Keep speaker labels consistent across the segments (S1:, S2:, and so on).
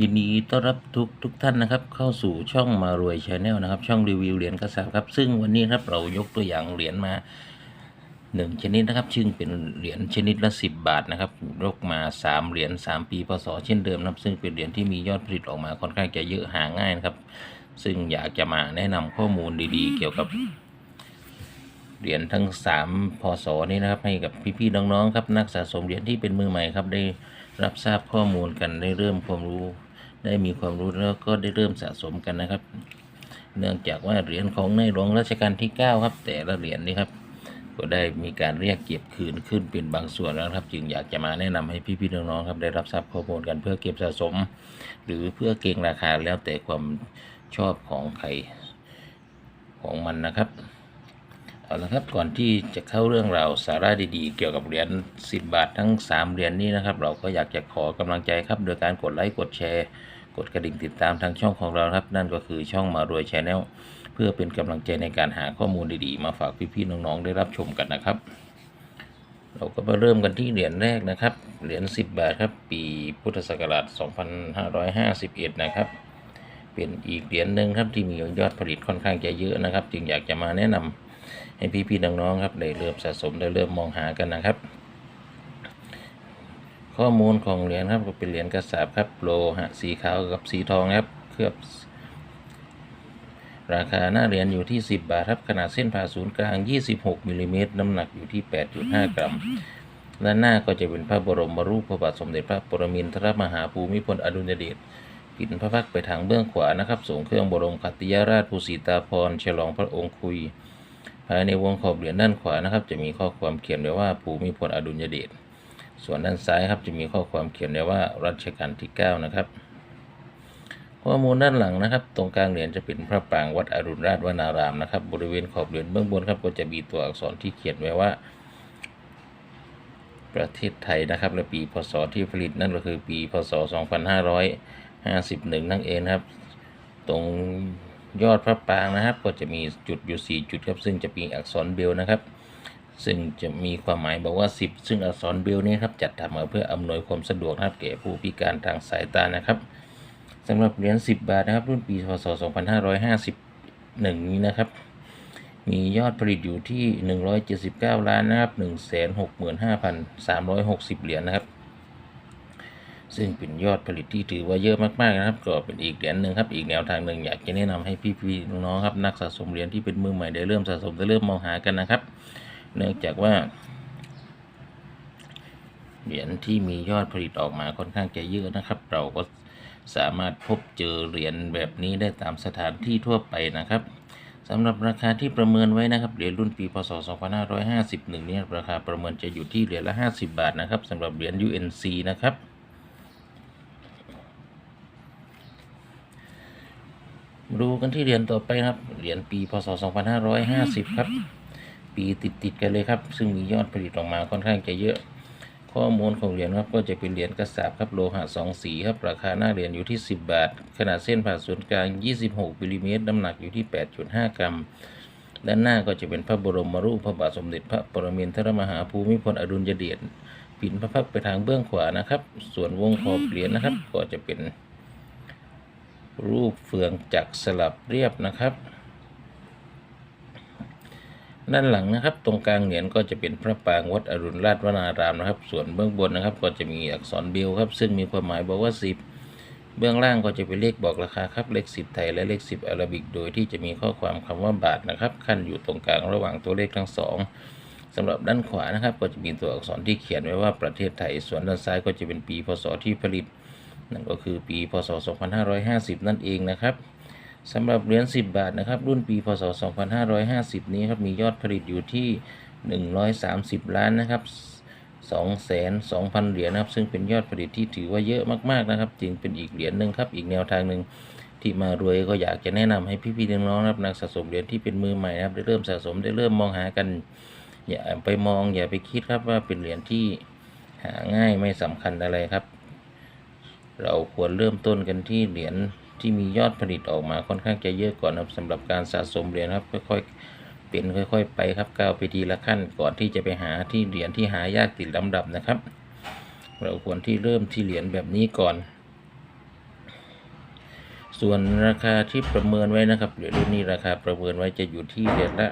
S1: ยินดีต้อนรับทุกทุกท่านนะครับ เข้าสู่ช่องมารวยชาแนลนะครับ ช่องรีวิวเหรียญกระสาบครับซึ่งวันนี้ครับเรายกตัวอย่างเหรียญมาหนึ่งชนิดนะครับซึ่งเป็นเหรียญชนิดละสิบบาทนะครับยกมาสามเหรียญสามปีพศเช่นเดิมนะครับซึ่งเป็นเหรียญที่มียอดผลิตออกมาค่อนข้างจะเยอะหาง่ายนะครับ ซึ่งอยากจะมาแนะนำข้อมูลดีๆ เกี่ยวกับเหรียญทั้ง 3 พศนี้นะครับ ให้กับพี่ๆน้องๆครับนักสะสมเหรียญที่เป็นมือใหม่ครับได้รับทราบข้อมูลกันได้เริ่มความรู้ ได้มีความรู้แล้วก็ได้เริ่มสะสมกันนะครับ เนื่องจากว่าเหรียญของในหลวงรัชกาลที่ 9 ครับ แต่ละเหรียญนี้ครับ ก็ได้มีการเรียกเก็บคืนขึ้นเป็นบางส่วนแล้วครับ จึงอยากจะมาแนะนำให้พี่ๆน้องๆครับได้รับทราบข้อมูลกันเพื่อเก็บสะสม หรือเพื่อเก็งราคาแล้วแต่ความชอบของใครของมันนะครับ เอาละครับก่อนที่จะเข้าเรื่องราวสาระดีๆ เกี่ยวกับเหรียญ10 บาททั้ง 3 เหรียญนี้นะครับ เราก็อยากจะขอกำลังใจครับ โดยการกดไลค์กดแชร์ กดกระดิ่งติดตามทางช่องของเราครับ นั่นก็คือช่องมารวยชแนลเพื่อเป็นกำลังใจในการหาข้อมูลดีๆ มาฝากพี่ๆน้องๆได้รับชมกันนะครับ เราก็มาเริ่มกันที่เหรียญแรกนะครับเหรียญ10 บาทครับ ปีพุทธศักราช 2551 นะครับเป็นอีกเหรียญหนึ่งครับที่มียอดผลิตค่อนข้างจะเยอะนะครับ จึงอยากจะมาแนะนำ ให้พี่ๆน้องๆครับได้เริ่มสะสมได้เริ่มมองหากันนะครับ ข้อมูลของเหรียญครับก็เป็นเหรียญกระสาบครับโลหะสีขาวกับสีทองครับเคลือบราคาหน้าเหรียญอยู่ที่ 10 บาทครับขนาดเส้นผ่าศูนย์กลาง 26มิลลิเมตรน้ำหนักอยู่ที่ 8.5 กรัมด้านหน้าก็จะเป็นพระบรมรูปพระบาทสมเด็จพระปรมินทรมหาภูมิพลอดุลยเดชปิดพระพักไปทางเบื้องขวานะครับส่งเครื่องบรมคัติยราชภูสีตาพรฉลองพระองค์คุย ในวงขอบเหรียญด้านขวานะครับ จะมีข้อความเขียนไว้ว่าภูมิพลอดุลยเดชส่วนด้านซ้ายครับจะมีข้อความเขียนไว้ว่ารัชกาลที่ 9 นะครับ ข้อมูลด้านหลังนะครับ ตรงกลางเหรียญจะเป็นพระปรางวัดอรุณราชวนารามนะครับ บริเวณขอบเหรียญเบื้องบนครับก็จะมีตัวอักษรที่เขียนไว้ว่า ประเทศไทยนะครับและปีพศที่ผลิตนั่นก็คือปีพศ 2551 นั่นเองนะครับ ตรง ยอดพระปรางนะครับ ก็จะมีจุดอยู่ 4 จุดครับ ซึ่งจะมีอักษรเบลนะครับ ซึ่งจะมีความหมายบอกว่า 10 ซึ่งอักษรเบลนี้ครับจัดทำมาเพื่ออำนวยความสะดวกนะครับแก่ผู้พิการทางสายตานะครับสำหรับเหรียญ10 บาทนะครับ รุ่นปีพศ2551 นี้นะครับ มียอดผลิตอยู่ที่ 179 ล้านนะครับ 165,360 เหรียญนะครับ ซึ่งเป็นยอดผลิตที่ถือว่าเยอะมากๆนะครับก็เป็นอีกเหรียญหนึ่งครับอีกแนวทางหนึ่งอยากจะแนะนำให้พี่ๆน้องๆครับนักสะสมเหรียญที่เป็นมือใหม่ได้เริ่มสะสมได้เริ่มมองหากันนะครับ เนื่องจากว่าเหรียญที่มียอดผลิตออกมาค่อนข้างจะเยอะนะครับ เราก็สามารถพบเจอเหรียญแบบนี้ได้ตามสถานที่ทั่วไปนะครับสำหรับราคาที่ประเมินไว้นะครับเหรียญรุ่นปีพศ 2551 นี่ราคาประเมินจะอยู่ที่เหรียญละ 50 บาทนะครับสำหรับเหรียญ UNC นะครับ ดูกันที่เหรียญต่อไปครับ เหรียญปีพศ 2550 ครับ ปีติดๆกันเลยครับ ซึ่งมียอดผลิตออกมาค่อนข้างจะเยอะ ข้อมูลของเหรียญครับก็จะเป็นเหรียญกระสาบครับโลหะสองสีครับราคาหน้าเหรียญอยู่ที่ 10 บาท ขนาดเส้นผ่าศูนย์กลาง 26มิลลิเมตรน้ำหนักอยู่ที่ 8.5 กรัม ด้านหน้าก็จะเป็นพระบรมรูปพระบาทสมเด็จพระปรมินทรมหาภูมิพลอดุลยเดชปิ่นพระพักตร์ไปทางเบื้องขวานะครับ ส่วนวงขอบเหรียญนะครับ ก็จะเป็น รูปเฟืองจักรสลับเรียบนะครับ ด้านหลังนะครับ ตรงกลางเหรียญก็จะเป็นพระปรางวัดอรุณราชวนารามนะครับ ส่วนเบื้องบนนะครับ ก็จะมีอักษรเบลครับ ซึ่งมีความหมายบอกว่า 10 เบื้องล่างก็จะเป็นเลขบอกราคาครับเลข 10 ไทยและเลข 10อาราบิก โดยที่จะมีข้อความคำว่าบาทนะครับขั้นอยู่ตรงกลางระหว่างตัวเลขทั้งสองสำหรับด้านขวานะครับ ก็จะมีตัวอักษรที่เขียนไว้ว่าประเทศไทย ส่วนด้านซ้ายก็จะเป็นปีพศที่ผลิต นั่นก็คือปีพศ 2550 นั่นเองนะครับสำหรับเหรียญ10 บาทนะครับ รุ่นปีพศ 2550 นี้ครับมียอดผลิตอยู่ที่ 130 ล้านนะครับ2,200,000 เหรียญนะครับ ซึ่งเป็นยอดผลิตที่ถือว่าเยอะมากๆนะครับ จึงเป็นอีกเหรียญหนึ่งครับ อีกแนวทางหนึ่งที่มารวยก็อยากจะแนะนำให้พี่ๆน้องๆนะครับนักสะสมเหรียญที่เป็นมือใหม่นะครับ ได้เริ่มสะสมได้เริ่มมองหากัน อย่าไปมองอย่าไปคิดครับว่าเป็นเหรียญที่หาง่ายไม่สำคัญอะไรครับ เราควรเริ่มต้นกันที่เหรียญที่มียอดผลิตออกมาค่อนข้างจะเยอะก่อนนะครับสำหรับการสะสมเหรียญครับค่อยๆเป็นค่อย ๆ ไปครับก้าวไปทีละขั้นก่อนที่จะไปหาที่เหรียญที่หายากติดลำดับนะครับ เราควรที่เริ่มที่เหรียญแบบนี้ก่อน ส่วนราคาที่ประเมินไว้นะครับเหรียญรุ่นนี้ราคาประเมินไว้จะอยู่ที่เหรียญละ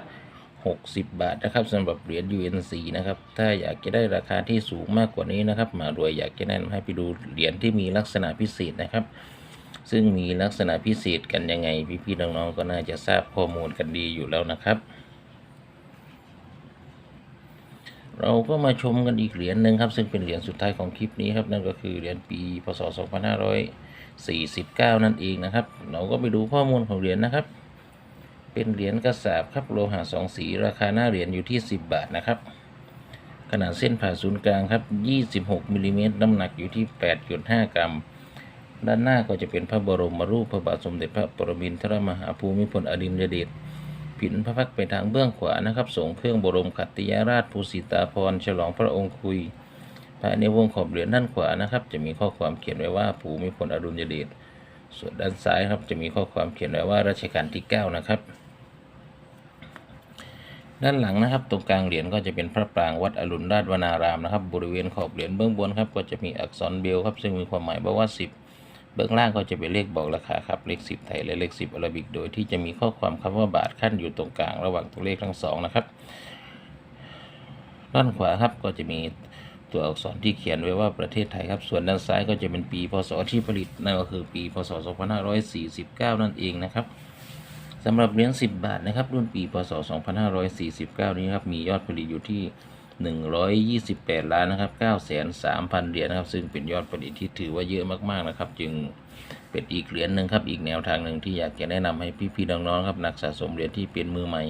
S1: 60 บาทนะครับสำหรับเหรียญ UNC นะครับ ถ้าอยากจะได้ราคาที่สูงมากกว่านี้นะครับ มารวยอยากจะแนะนำให้ไปดูเหรียญที่มีลักษณะพิเศษนะครับ ซึ่งมีลักษณะพิเศษกันยังไง พี่ๆน้องๆก็น่าจะทราบข้อมูลกันดีอยู่แล้วนะครับ เราก็มาชมกันอีกเหรียญหนึ่งครับ ซึ่งเป็นเหรียญสุดท้ายของคลิปนี้ครับนั่นก็คือเหรียญปีพศ 2549 นั่นเองนะครับ เราก็ไปดูข้อมูลของเหรียญนะครับ เป็นเหรียญกระสาบครับโลหะสองสี ราคาหน้าเหรียญอยู่ที่ 10 บาทนะครับ ขนาดเส้นผ่าศูนย์กลางครับ 26มิลลิเมตรน้ำหนักอยู่ที่ 8.5 กรัม ด้านหน้าก็จะเป็นพระบรมรูปพระบาทสมเด็จพระปรมินทรมหาภูมิพลอดุลยเดชผินพระพักไปทางเบื้องขวานะครับส่งเครื่องบรมขัตติยราชภูสิตาพรฉลองพระองค์คุยภายในวงขอบเหรียญด้านขวานะครับ จะมีข้อความเขียนไว้ว่าภูมิพลอดุลยเดชส่วนด้านซ้ายครับจะมีข้อความเขียนไว้ว่ารัชกาลที่ 9 นะครับ ด้านหลังนะครับ ตรงกลางเหรียญก็จะเป็นพระปรางวัดอรุณราชวนารามนะครับ บริเวณขอบเหรียญเบื้องบนครับก็จะมีอักษรเบลครับซึ่งมีความหมายบอกว่า 10 เบื้องล่างก็จะเป็นเลขบอกราคาครับเลข 10 ไทยและเลข 10อาราบิก โดยที่จะมีข้อความคำว่าบาทขั้นอยู่ตรงกลางระหว่างตัวเลขทั้งสองนะครับด้านขวาครับก็จะมีตัวอักษรที่เขียนไว้ว่าประเทศไทยครับ ส่วนด้านซ้ายก็จะเป็นปีพศที่ผลิตนั่นก็คือปีพศ2549 นั่นเองนะครับ สำหรับเหรียญ10 บาทนะครับ รุ่นปีพศ 2549 นี้ครับมียอดผลิตอยู่ที่ 128 ล้านนะครับ9,300 เหรียญนะครับ ซึ่งเป็นยอดผลิตที่ถือว่าเยอะมากๆนะครับ จึงเป็นอีกเหรียญหนึ่งครับอีกแนวทางหนึ่งที่อยากจะแนะนำให้พี่ๆน้องๆครับนักสะสมเหรียญที่เป็นมือใหม่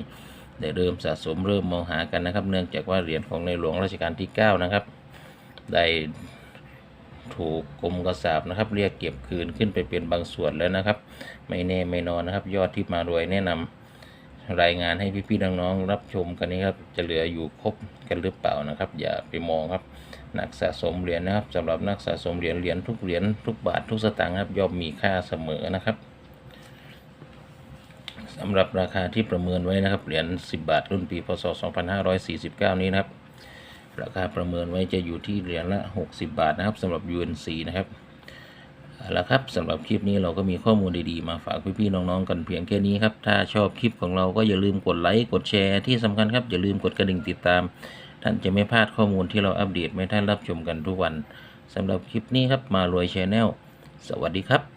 S1: ได้เริ่มสะสมเริ่มมองหากันนะครับ เนื่องจากว่าเหรียญของในหลวงรัชกาลที่ 9 นะครับ ได้ ถูกกรมกระสาบนะครับ เรียกเก็บคืนขึ้นไปเป็นบางส่วนแล้วนะครับ ไม่แน่ไม่นอนนะครับ ยอดที่มารวยแนะนำรายงานให้พี่ๆน้องๆรับชมกันนี้ครับจะเหลืออยู่ครบกันหรือเปล่านะครับ อย่าไปมองครับนักสะสมเหรียญนะครับสำหรับนักสะสมเหรียญเหรียญทุกเหรียญทุกบาททุกสตางค์ครับย่อมมีค่าเสมอนะครับสำหรับราคาที่ประเมินไว้นะครับเหรียญ10 บาทรุ่นปีพศ 2549 นี้นะครับ ราคาประเมินไว้จะอยู่ที่เหรียญละ 60 บาทนะครับสำหรับ UNC นะครับเอาละครับสำหรับคลิปนี้เราก็มีข้อมูลดีๆ มาฝากพี่ๆน้องๆกันเพียงแค่นี้ครับ ถ้าชอบคลิปของเราก็อย่าลืมกดไลค์กดแชร์ที่สำคัญครับ อย่าลืมกดกระดิ่งติดตาม ท่านจะไม่พลาดข้อมูลที่เราอัปเดตไม่ท่านรับชมกันทุกวันสำหรับคลิปนี้ครับมารวยชแนลสวัสดีครับ